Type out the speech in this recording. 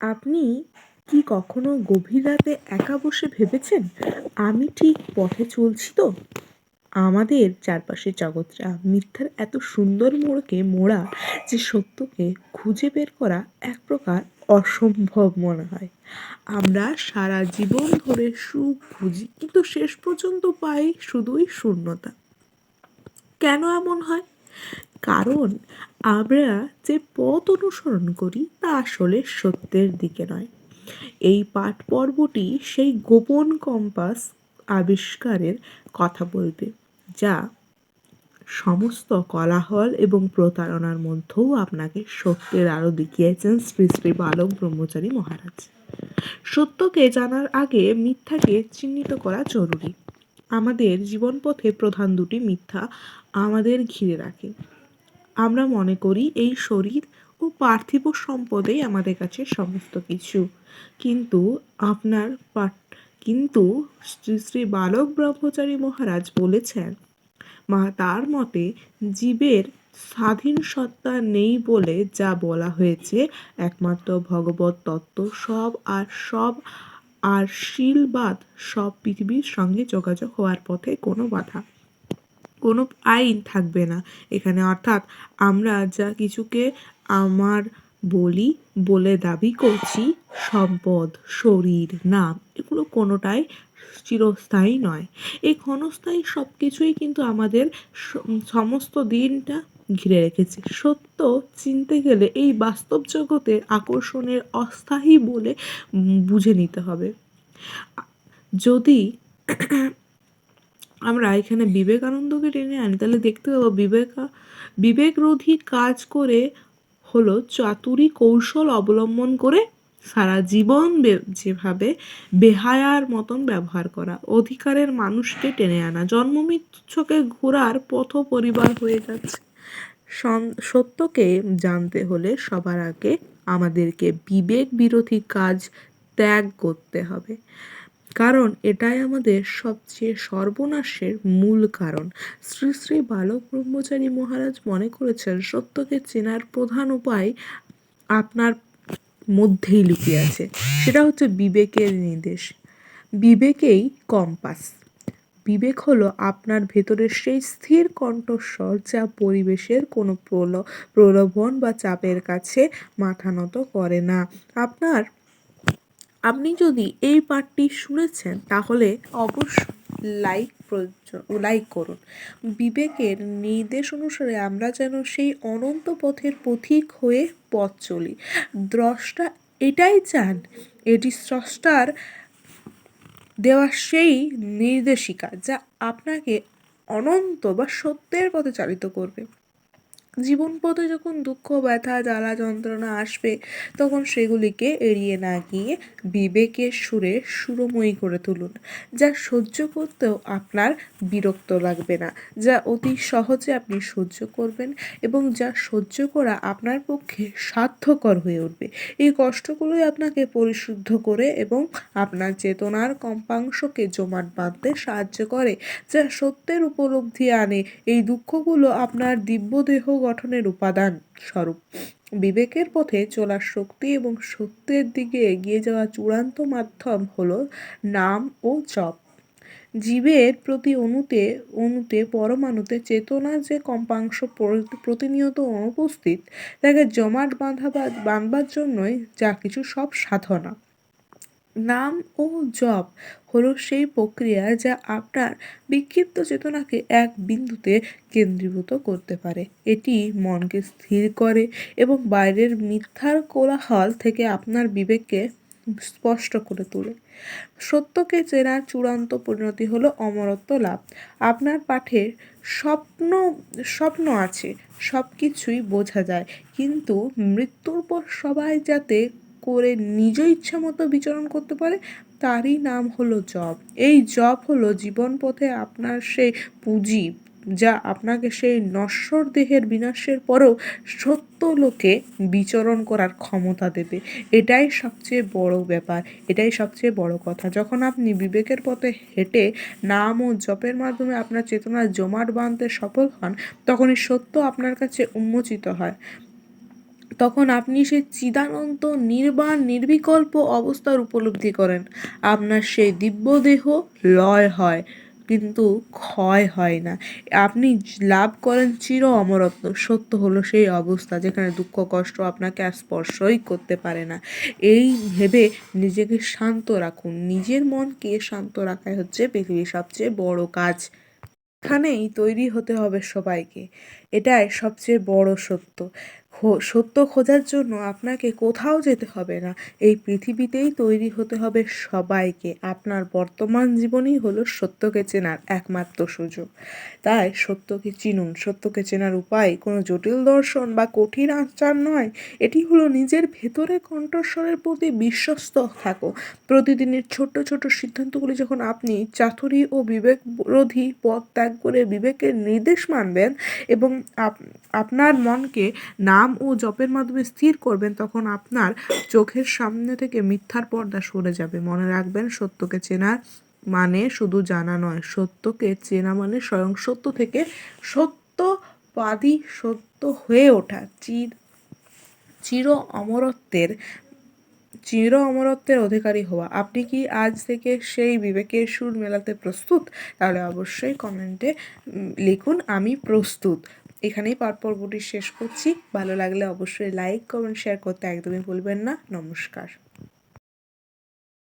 আপনি কি কখনো গভীর রাতে একা বসে ভেবেছেন? আমি ঠিক পথে চলছি তো। আমাদের চারপাশের জগৎটা মিথ্যার এত সুন্দর মোড়কে মোড়া যে সত্যকে খুঁজে বের করা এক প্রকার অসম্ভব মনে হয়। আমরা সারা জীবন ধরে সুখ খুঁজি, কিন্তু শেষ পর্যন্ত পাই শুধুই শূন্যতা। কেন এমন হয়? কারণ আমরা যে পথ অনুসরণ করি তা আসলে সত্যের দিকে নয়। এই পাঠ পর্বটি সেই গোপন কম্পাস আবিষ্কারের কথা বলবে, যা সমস্ত কলাহল এবং প্রতারণার মধ্যেও আপনাকে সত্যের আলো দেখিয়েছেন শ্রী শ্রী বালক ব্রহ্মচারী মহারাজ। সত্যকে জানার আগে মিথ্যাকে চিহ্নিত করা জরুরি। আমাদের জীবনপথে প্রধান দুটি মিথ্যা আমাদের ঘিরে রাখে। আমরা মনে করি এই শরীর ও পার্থিব সম্পদেই আমাদের কাছে সমস্ত কিছু। কিন্তু আপনার কিন্তু শ্রী শ্রী বালক ব্রহ্মচারী মহারাজ বলেছেন, মা, তার মতে জীবের স্বাধীন সত্তা নেই বলে যা বলা হয়েছে, একমাত্র ভগবত তত্ত্ব, সব আর সব আর শীলবাদ, সব পৃথিবীর সঙ্গে যোগাযোগ হওয়ার পথে কোনো বাধা কোনো আইন থাকবে না। এখানে অর্থাৎ আমরা যা কিছুকে আমার বলি, বলে দাবি করছি, সম্পদ, শরীর, নাম, এগুলো কোনোটাই চিরস্থায়ী নয়। এই ক্ষণস্থায়ী সব কিছুই কিন্তু আমাদের সমস্ত দিনটা ঘিরে রেখেছে। সত্য চিনতে গেলে এই বাস্তব জগতে আকর্ষণের অস্থায়ী বলে বুঝে নিতে হবে। যদি আমরা এখানে বিবেকানন্দকে টেনে আনি। তাহলে দেখতে পাবো বিবেকা, বিবেকরোধী কাজ করে হলো চাতুরি কৌশল অবলম্বন করে সারা জীবন যেভাবে বেহায়ার মতন ব্যবহার করা, অধিকারের মানুষকে টেনে আনা। জন্ম মৃত্যুকে ঘোরার পথ পরিবার হয়ে যাচ্ছে। সত্যকে জানতে হলে সবার আগে আমাদেরকে বিবেক বিরোধী কাজ ত্যাগ করতে হবে। কারণ এটাই আমাদের সবচেয়ে সর্বনাশের মূল কারণ। শ্রী শ্রী বালক ব্রহ্মচারী মহারাজ মনে করেছেন, সত্যকে চেনার প্রধান উপায় আপনার মধ্যেই লুকিয়ে আছে। সেটা হচ্ছে বিবেকের নির্দেশ। বিবেকেই কম্পাস। বিবেক হলো আপনার ভেতরের সেই স্থির কণ্ঠস্বর যা পরিবেশের কোনো প্রলো, প্রলোভন বা চাপের কাছে মাথা নত করে না। আপনার আপনি যদি এই পাঠটি শুনেছেন, তাহলে অবশ্যই লাইক লাইক করুন। বিবেকের নির্দেশ অনুসারে আমরা যেন সেই অনন্ত পথের পথিক হয়ে পথ চলি। দ্রষ্টা এটাই চান, এটি স্রষ্টার দেওয়া সেই নির্দেশিকা যা আপনাকে অনন্ত বা সত্যের পথে চালিত করবে। জীবন পথে যখন দুঃখ, ব্যথা, জ্বালা, যন্ত্রণা আসবে, তখন সেগুলিকে এড়িয়ে না গিয়ে বিবেকের সুরে সুরময়ী করে তুলুন, যা সহ্য করতেও আপনার বিরক্ত লাগবে না, যা অতি সহজে আপনি সহ্য করবেন এবং যা সহ্য করা আপনার পক্ষে সাধ্যকর হয়ে উঠবে। এই কষ্টগুলোই আপনাকে পরিশুদ্ধ করে এবং আপনার চেতনার কম্পাংশকে জমাট বাঁধতে সাহায্য করে, যা সত্যের উপলব্ধি আনে। এই দুঃখগুলো আপনার দিব্যদেহ গঠনের উপাদান স্বরূপ। বিবেকের পথে চলার শক্তি এবং সত্যের দিকে এগিয়ে যাওয়া চূড়ান্ত মাধ্যম হল নাম ও জপ। জীবের প্রতি অনুতে অনুতে, পরমাণুতে চেতনার যে কম্পাংশ প্রতিনিয়ত অনুপস্থিত, তাকে জমাট বাঁধা বাঁধবার জন্যই যা কিছু সব সাধনা। নাম ও জপ হলো সেই প্রক্রিয়া যা আপনার বিক্ষিপ্ত চেতনাকে এক বিন্দুতে কেন্দ্রীভূত করতে পারে। এটি মনকে স্থির করে এবং বাইরের মিথ্যার কোলাহল থেকে আপনার বিবেককে স্পষ্ট করে তোলে। সত্যকে চেনার চূড়ান্ত পরিণতি হলো অমরত্ব লাভ। আপনার পাঠে স্বপ্ন স্বপ্ন আছে সব কিছুই বোঝা যায়, কিন্তু মৃত্যুর পর সবাই যাতে করে নিজ ইচ্ছা মতো বিচরণ করতে পারে, তারই নাম হলো জব এই জব হলো জীবন পথে আপনার সেই পুঁজি যা আপনাকে সেই নশ্বর দেহের বিনাশের পরেও সত্য লোকে বিচরণ করার ক্ষমতা দেবে। এটাই সবচেয়ে বড় ব্যাপার, এটাই সবচেয়ে বড় কথা। যখন আপনি বিবেকের পথে হেঁটে নাম ও জপের মাধ্যমে আপনার চেতনার জমাট বাঁধতে সফল হন, তখনই সত্য আপনার কাছে উন্মোচিত হয়। তখন আপনি সেই চিদানন্ত, নির্বাণ, নির্বিকল্প অবস্থার উপলব্ধি করেন। আপনার সেই দিব্য দেহ লয় হয়, কিন্তু ক্ষয় হয় না। আপনি লাভ করেন চির অমরত্ব। সত্য হলো সেই অবস্থা যেখানে দুঃখ, কষ্ট আপনাকে আর স্পর্শই করতে পারে না। এই ভেবে নিজেকে শান্ত রাখুন। নিজের মনকে শান্ত রাখাই হচ্ছে পৃথিবীর সবচেয়ে বড় কাজ। এখানেই তৈরি হতে হবে সবাইকে। এটাই সবচেয়ে বড় সত্য। সত্য খোঁজার জন্য আপনাকে কোথাও যেতে হবে না। এই পৃথিবীতেই তৈরি হতে হবে সবাইকে। আপনার বর্তমান জীবনই হলো সত্যকে চেনার একমাত্র সুযোগ। তাই সত্যকে চিনুন। সত্যকে চেনার উপায় কোনো জটিল দর্শন বা কঠিন আচার নয়। এটি হলো নিজের ভেতরে কণ্ঠস্বরের প্রতি বিশ্বস্ত থাকো প্রতিদিনের ছোট্ট ছোট্ট সিদ্ধান্তগুলি যখন আপনি চাতুরী ও বিবেকরোধী পথ ত্যাগ করে বিবেকের নির্দেশ মানবেন এবং আপ- আপনার মনকে নাম ও জপের মাধ্যমে স্থির করবেন, তখন আপনার চোখের সামনে থেকে মিথ্যার পর্দা সরে যাবে। মনে রাখবেন, সত্যকে চেনার মানে শুধু জানা নয়, সত্যকে চেনা মানে স্বয়ং সত্য থেকে সত্যবাদী সত্য হয়ে ওঠা। চির চির অমরত্বের চির অমরত্বের অধিকারী হওয়া। আপনি কি আজ থেকে সেই বিবেকের সুর মেলাতে প্রস্তুত? তাহলে অবশ্যই কমেন্টে লিখুন, আমি প্রস্তুত। এখানেই পাঠ পর্বটি শেষ করছি। ভালো লাগলে অবশ্যই লাইক কমেন্ট শেয়ার করতে একদমই ভুলবেন না। নমস্কার।